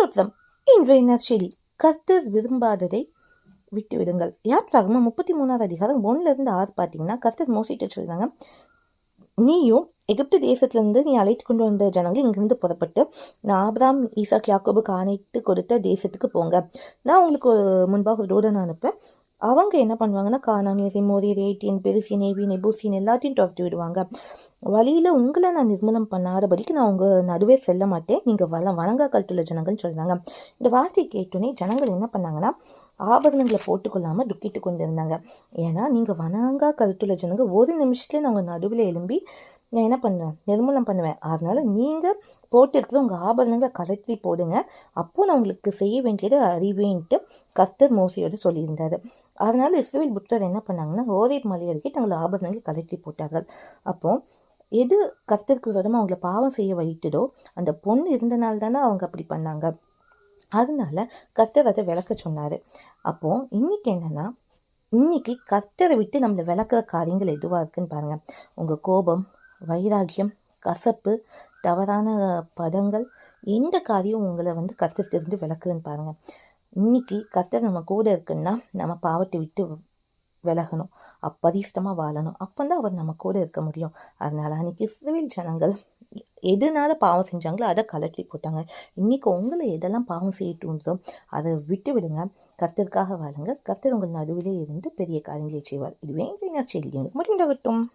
ஸ்தோத்திரம் இன்றைய நற்செய்தி கர்த்தர் விரும்பாததை விட்டு விடுங்கள் முப்பத்தி மூணாவது அதிகாரம் ஒன்னுலேருந்து ஆறு பார்த்தீங்கன்னா கர்த்தர் மோசிட்டு சொல்கிறாங்க நீயும் எகிப்து தேசத்திலிருந்து நீ அழைத்து கொண்டு வந்த ஜனங்கள் இங்கிருந்து புறப்பட்டு நான் ஆப்ராம் ஈசாக் யாக்கோபுக்கு ஆணைத்து கொடுத்த தேசத்துக்கு போங்க. நான் உங்களுக்கு முன்பாக ஒரு ரோடன் அனுப்பேன் அவங்க என்ன பண்ணுவாங்கன்னா கானானியர் மோரியர் ஏட்டியன் பெருசி நேவி நெபூசின் எல்லாத்தையும் துரத்தி விடுவாங்க. வழியில் உங்களை நான் நிர்மூலம் பண்ணாதபடிக்கு நான் உங்கள் நடுவே செல்ல மாட்டேன். நீங்கள் வள வணங்கா ஜனங்கள்னு சொல்கிறாங்க இந்த வார்த்தை கேட்டோன்னே ஜனங்கள் என்ன பண்ணாங்கன்னா ஆபரணங்களை போட்டுக்கொள்ளாமல் துக்கிட்டு கொண்டு இருந்தாங்க ஏன்னா நீங்கள் வணங்கா கருத்துள்ள ஜனங்க ஒரு நிமிஷத்துல நான் உங்கள் நடுவில் எழும்பி நான் என்ன பண்ணுவேன்? நிர்மூலம் பண்ணுவேன். அதனால் நீங்கள் போட்டிருக்கிற உங்கள் ஆபரணங்களை கலட்டி போடுங்க. அப்போது நான் உங்களுக்கு செய்ய வேண்டியது அறிவேன்ட்டு கஸ்தர் மோசியோடு சொல்லியிருந்தார். அதனால் இஸ்ரேல் புத்தர் என்ன பண்ணாங்கன்னா ஓரேப் மலை அருகே தங்கள் ஆபரணங்களை கலட்டி போட்டார்கள். அப்போது எது கஸ்தருக்கு விரோதமாக அவங்கள பாவம் செய்ய வைத்ததோ அந்த பொண்ணு இருந்தனால தானே அவங்க அப்படி பண்ணாங்க. அதனால கர்த்தர் அதை விளக்க சொன்னார். அப்போது இன்னைக்கு என்னென்னா இன்னைக்கு கர்த்தரை விட்டு நம்மளை விளக்குற காரியங்கள் எதுவாக இருக்குன்னு பாருங்கள் உங்கள் கோபம் வைராக்கியம் கசப்பு தவறான பதங்கள் எந்த காரியம் உங்களை வந்து கர்த்தர் விளக்குதுன்னு பாருங்கள் இன்னைக்கு கர்த்தர் நம்ம கூட இருக்குன்னா நம்ம பாவத்தை விட்டு விலகணும். அப்பரிஷ்டமாக வாழணும். அப்போ தான் அவர் நம்ம கூட இருக்க முடியும். அதனால் அன்றைக்கி இஸ்ரவேல் ஜனங்கள் எதனால பாவம் செஞ்சாங்களோ அதை கலட்டி போட்டாங்க. இன்றைக்கி உங்களை எதெல்லாம் பாவம் செய்யட்டுன்றோ அதை விட்டு விடுங்க. கர்த்தருக்காக வாழுங்க. கர்த்தர் உங்கள் நடுவிலே இருந்து பெரிய காரியங்களை செய்வார். இதுவே செய்தி மட்டும்